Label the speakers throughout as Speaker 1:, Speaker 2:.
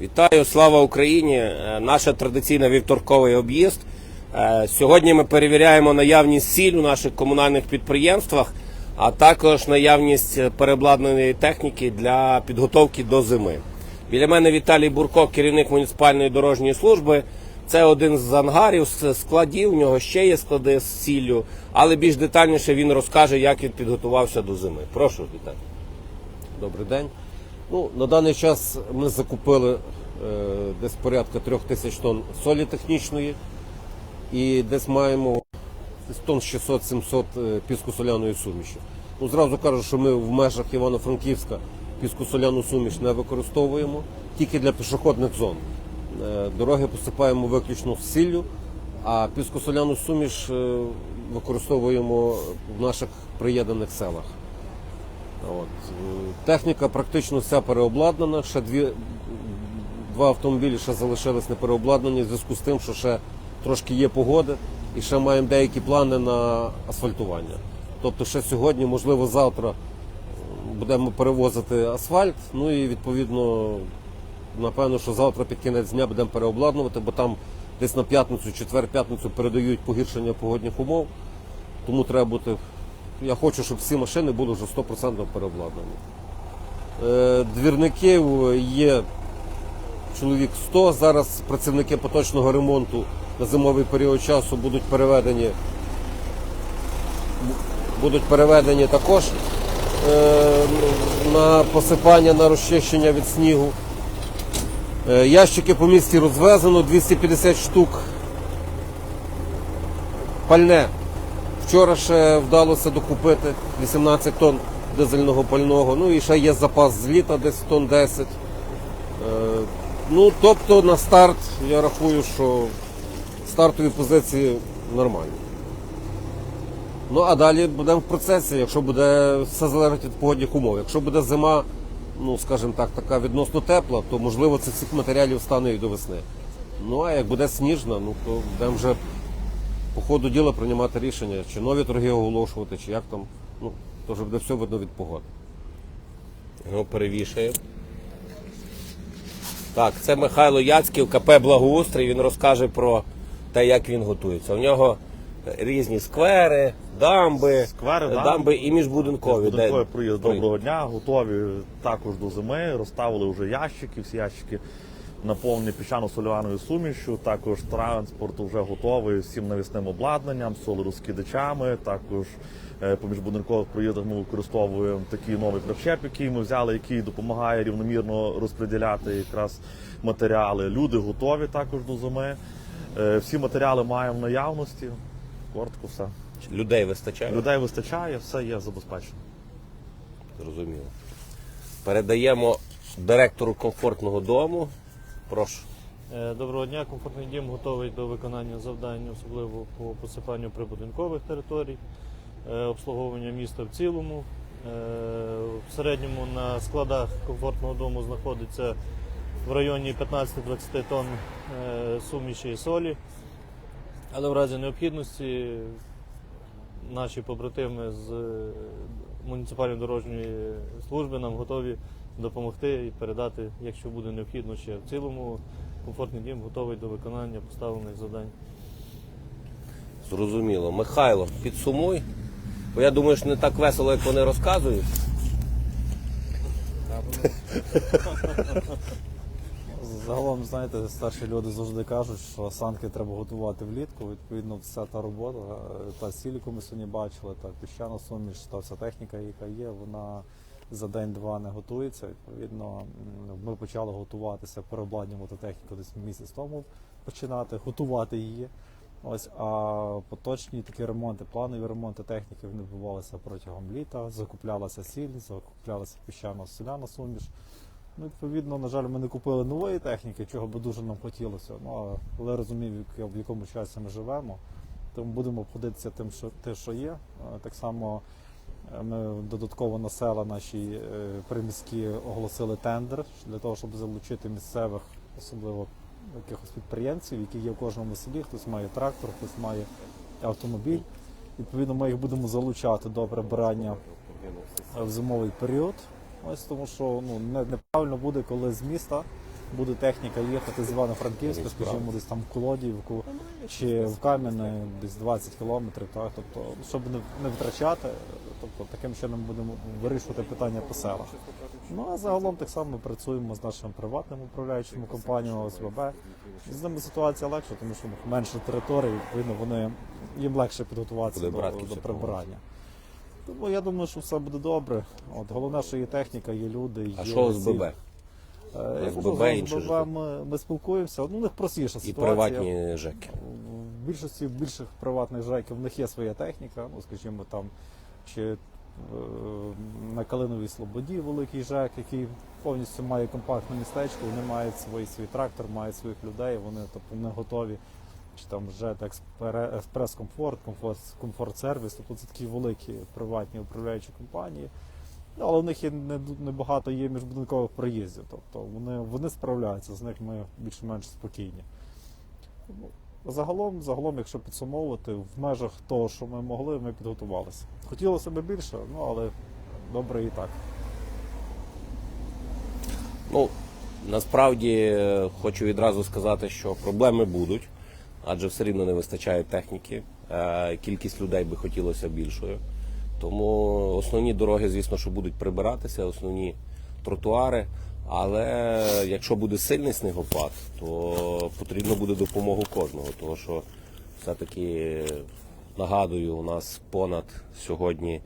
Speaker 1: Вітаю, слава Україні! Е, Наша традиційна вівторковий об'їзд. Е, Сьогодні ми перевіряємо наявність сіль у наших комунальних підприємствах, а також наявність переобладнаної техніки для підготовки до зими. Біля мене Віталій Бурко, керівник муніципальної дорожньої служби. Це один з ангарів, складів. У нього ще є склади з сіллю, але більш детальніше він розкаже, як він підготувався до зими. Прошу, Віталій.
Speaker 2: Добрий день. Ну, на даний час ми закупили е, десь порядка трьох тисяч тонн солі технічної і десь маємо тонн 600-700 е, піску-соляної суміші. Ну, зразу кажу, що ми в межах Івано-Франківська піску-соляну суміш не використовуємо, тільки для пішохідних зон. Е, дороги посипаємо виключно з сіллю, а піску-соляну суміш використовуємо в наших приєднаних селах. От. Техніка практично вся переобладнана. Ще дві, два автомобілі ще залишились не переобладнані в зв'язку з тим, що ще трошки є погоди і ще маємо деякі плани на асфальтування. Тобто ще сьогодні, можливо, завтра будемо перевозити асфальт. Ну і відповідно, напевно, що завтра під кінець дня будемо переобладнувати, бо там десь на п'ятницю, четвер-п'ятницю передають погіршення погодних умов. Тому треба бути я хочу, щоб всі машини були вже 100% переобладнані. Е, Двірників є чоловік 100. Зараз працівники поточного ремонту на зимовий період часу будуть переведені, будуть переведені також е, на посипання, на розчищення від снігу. Е, Ящики по місті розвезено 250 штук. Пальне. Вчора ще вдалося докупити 18 тонн дизельного пального. Ну і ще є запас з літа десь тонн 10. Е, ну, тобто на старт я рахую, що стартові позиції нормальні. Ну а далі будемо в процесі, якщо буде все залежить від погодних умов. Якщо буде зима, ну скажімо так, така відносно тепла, то можливо це цих матеріалів стане і до весни. Ну а як буде сніжна, ну то будемо вже по ходу діла приймати рішення, чи нові торги оголошувати, чи як там. Ну, то вже буде все видно від погоди.
Speaker 1: Його перевішає. Так, це Михайло Яцьків, КП Благоустрій. Він розкаже про те, як він готується. У нього різні сквери, дамби,
Speaker 3: Сквери,
Speaker 1: дамби,
Speaker 3: дамби.
Speaker 1: і міжбудинкові.
Speaker 3: Будинковий
Speaker 1: де-
Speaker 3: проїзд доброго дня, готові також до зими. Розставили вже ящики, всі ящики наповнені піщано-соляною сумішю. Також транспорт вже готовий всім навісним обладнанням, солерозкидачами. Також е, по міжбудинкових проїздах ми використовуємо такий новий причеп, який ми взяли, який допомагає рівномірно розподіляти якраз матеріали. Люди готові також до зими. Е, Всі матеріали маємо в наявності. Коротко все.
Speaker 1: Людей вистачає.
Speaker 3: Людей вистачає, все є забезпечено.
Speaker 1: Зрозуміло. Передаємо директору комфортного дому. Прошу.
Speaker 4: Е, Доброго дня, комфортний дім готовий до виконання завдань, особливо по посипанню прибудинкових територій, е, обслуговування міста в цілому. Е, В середньому на складах комфортного дому знаходиться в районі 15-20 тонн суміші і солі. Але в разі необхідності наші побратими з муніципальної дорожньої служби нам готові допомогти і передати, якщо буде необхідно ще в цілому. Комфортний дім готовий до виконання поставлених завдань.
Speaker 1: Зрозуміло. Михайло, підсумуй. Бо я думаю, що не так весело, як вони розказують.
Speaker 5: Загалом, знаєте, старші люди завжди кажуть, що санки треба готувати влітку. Відповідно, вся та робота, е, та сіль, яку ми сьогодні бачили, та піщана суміш, та вся техніка, яка є, вона за день-два не готується. Відповідно, ми почали готуватися, переобладнювати техніку десь місяць тому починати, готувати її. Ось, а поточні такі ремонти, планові ремонти техніки відбувалися протягом літа. Закуплялася сіль, закуплялася піщана соляна суміш. Ну, відповідно, на жаль, ми не купили нової техніки, чого би дуже нам хотілося. Ну, але розумів, в якому часі ми живемо. Тому будемо обходитися тим, що те, що є. Так само е, ми додатково на села наші е, приміські оголосили тендер для того, щоб залучити місцевих, особливо якихось підприємців, які є в кожному селі. Хтось має трактор, хтось має автомобіль. Відповідно, ми їх будемо залучати до прибирання в зимовий період. Ось тому, що ну не- неправильно буде, коли з міста буде техніка їхати з Івано-Франківська, скажімо, десь там в Колодіївку чи в Кам'яне, десь 20 кілометрів, так, тобто, щоб не, не втрачати, тобто таким чином будемо вирішувати питання по селах. Ну а загалом так само працюємо з нашими приватними управляючими компаніями ОСББ. З ними ситуація легша, тому що менше територій, відповідно, вони їм легше підготуватися до, до прибирання. Тому я думаю, що все буде добре. От головне, що є техніка, є люди.
Speaker 1: А що з ББ?
Speaker 5: Е,
Speaker 1: інші
Speaker 5: СББ
Speaker 1: ж.
Speaker 5: ми, ми спілкуємося. Ну, у них простіша
Speaker 1: І
Speaker 5: ситуація.
Speaker 1: приватні ЖЕКи.
Speaker 5: В більшості більших приватних жайків в них є своя техніка, ну скажімо там, чи е, на Калиновій Слободі великий ЖЕК, який повністю має компактне містечко, вони мають свій свій трактор, мають своїх людей, вони тобто не готові. Чи там Експре- Експрес Комфорт, Комфорт, Сервіс, тобто це такі великі приватні управляючі компанії. Але в них є не- небагато є міжбудинкових проїздів, тобто вони, вони справляються, з них ми більш-менш спокійні. Загалом, загалом, якщо підсумовувати, в межах того, що ми могли, ми підготувалися. Хотілося б більше, ну але добре і так.
Speaker 1: Ну, насправді е, хочу відразу сказати, що проблеми будуть, адже все рівно не вистачає техніки. Кількість людей би хотілося більшою. Тому основні дороги, звісно, що будуть прибиратися, основні тротуари. Але якщо буде сильний снігопад, то потрібно буде допомогу кожного. Тому що все-таки нагадую, у нас понад сьогодні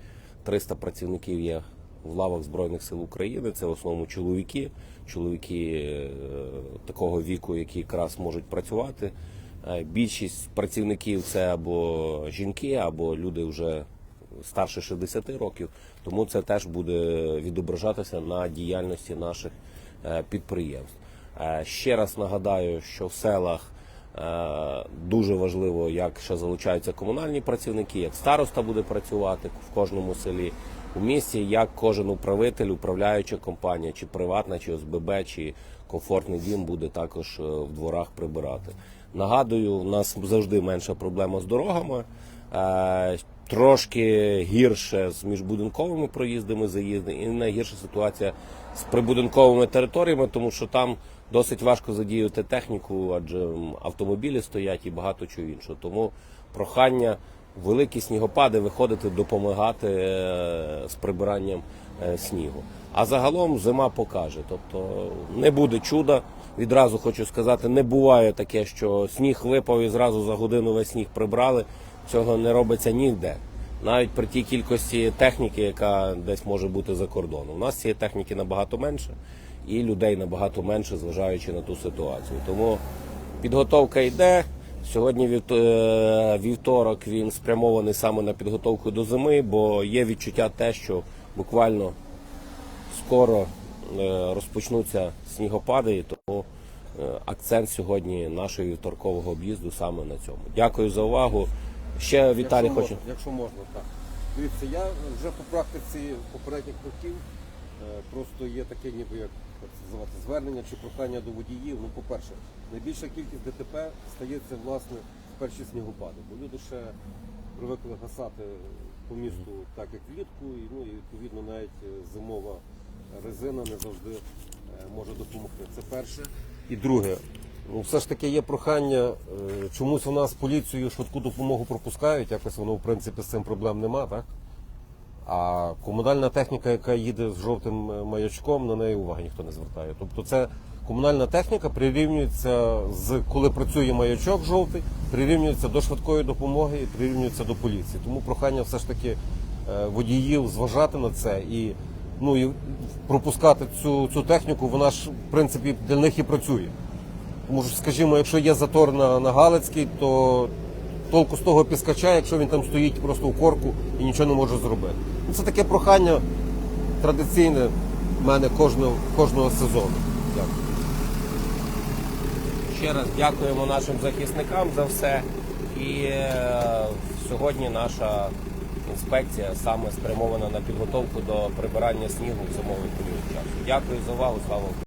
Speaker 1: 300 працівників є в лавах Збройних сил України. Це в основному чоловіки, чоловіки е, такого віку, які якраз можуть працювати. Е, Більшість працівників це або жінки, або люди вже старше 60 років. Тому це теж буде відображатися на діяльності наших е, підприємств. Е, Ще раз нагадаю, що в селах Дуже важливо, як ще залучаються комунальні працівники, як староста буде працювати в кожному селі у місті, як кожен управитель, управляюча компанія, чи приватна, чи ОСББ, чи комфортний дім буде також в дворах прибирати. Нагадую, у нас завжди менша проблема з дорогами. е, Трошки гірше з міжбудинковими проїздами, заїздами, і найгірша ситуація з прибудинковими територіями, тому що там досить важко задіяти техніку, адже автомобілі стоять і багато чого іншого. Тому прохання великі снігопади виходити, допомагати е, з прибиранням е, снігу. А загалом зима покаже. Тобто не буде чуда. Відразу хочу сказати, не буває таке, що сніг випав і зразу за годину весь сніг прибрали. Цього не робиться ніде. Навіть при тій кількості техніки, яка десь може бути за кордоном. У нас цієї техніки набагато менше і людей набагато менше, зважаючи на ту ситуацію. Тому підготовка йде. Сьогодні е, вівторок він спрямований саме на підготовку до зими, бо є відчуття те, що буквально скоро розпочнуться снігопади, і тому е, акцент сьогодні нашого вівторкового об'їзду саме на цьому. Дякую за увагу. Ще Віталій
Speaker 2: якщо
Speaker 1: хоче.
Speaker 2: можна, якщо можна, так. Дивіться, я вже по практиці попередніх років е, просто є таке, ніби як називати, звернення чи прохання до водіїв. Ну, по-перше, найбільша кількість ДТП стається власне в перші снігопади, бо люди ще привикли гасати по місту так, як влітку, і ну і відповідно навіть е, зимова резина не завжди е, може допомогти. Це перше. І друге, ну все ж таки є прохання. е, Чомусь у нас поліцію швидку допомогу пропускають, якось воно в принципі з цим проблем нема, так? А комунальна техніка, яка їде з жовтим е, маячком, на неї уваги ніхто не звертає. Тобто це комунальна техніка прирівнюється з коли працює маячок жовтий, прирівнюється до швидкої допомоги і прирівнюється до поліції. Тому прохання все ж таки водіїв зважати на це і ну і пропускати цю, цю техніку, вона ж в принципі для них і працює. Тому що, скажімо, якщо є затор на, на Галицький, то толку з того піскача, якщо він там стоїть просто у корку і нічого не може зробити. Ну, Це таке прохання традиційне в мене кожного, кожного сезону. Дякую.
Speaker 1: Ще раз дякуємо нашим захисникам за все. І е, сьогодні наша інспекція саме спрямована на підготовку до прибирання снігу в зимовий період часу. Дякую за увагу. Слава!